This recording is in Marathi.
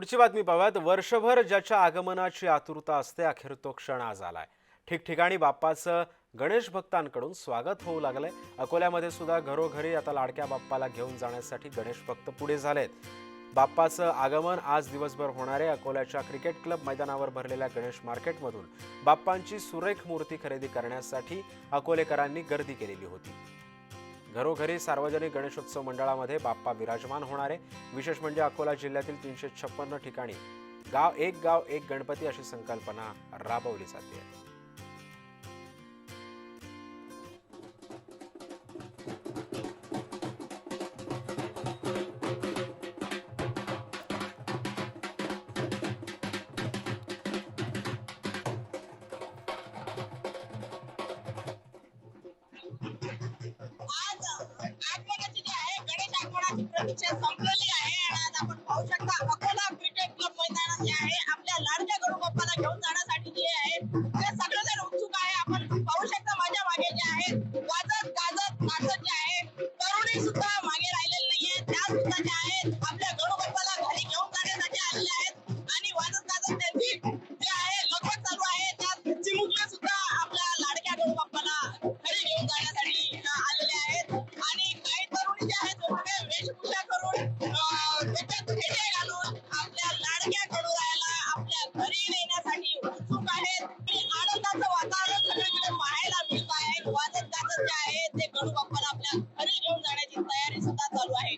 पुढची बातमी पाहूयात. वर्षभर ज्याच्या आगमनाची आतुरता असते अखेर तो क्षण आज आलाय. ठिकठिकाणी बाप्पाचं गणेश भक्तांकडून स्वागत होऊ लागलंय. अकोल्यामध्ये सुद्धा घरोघरी आता लाडक्या बाप्पाला घेऊन जाण्यासाठी गणेश भक्त पुढे झालेत. बाप्पाचं आगमन आज दिवसभर होणारे अकोल्याच्या क्रिकेट क्लब मैदानावर भरलेल्या गणेश मार्केटमधून बाप्पांची सुरेख मूर्ती खरेदी करण्यासाठी अकोलेकरांनी गर्दी केलेली होती. घरोघरी सार्वजनिक गणेशोत्सव मंडळामध्ये बाप्पा विराजमान होणार आहे. विशेष म्हणजे अकोला जिल्ह्यातील तीनशे छप्पन्न ठिकाणी गाव एक गाव एक गणपती अशी संकल्पना राबवली जाते. आपली प्रतीक्षा घेऊन जाण्यासाठी जे आहे ते सगळेजण उत्सुक आहे आपण पाहू शकता माझ्या मागे जे आहे वाजत गाजत नाचत जे आहे तरुणी सुद्धा मागे राहिलेली नाहीये त्या सुद्धा आहेत आपल्या गडू बाप्पाला घरी घेऊन जाण्यासाठी आलेले आहेत. आपल्या लाडक्या कडुरायाला आपल्या घरी नेण्यासाठी आनंदाचं वातावरण सगळीकडे पाहायला मिळत आहे. वाजत गाजत जे आहे ते कडू बाप्पाला आपल्या घरी घेऊन जाण्याची तयारी सुद्धा चालू आहे.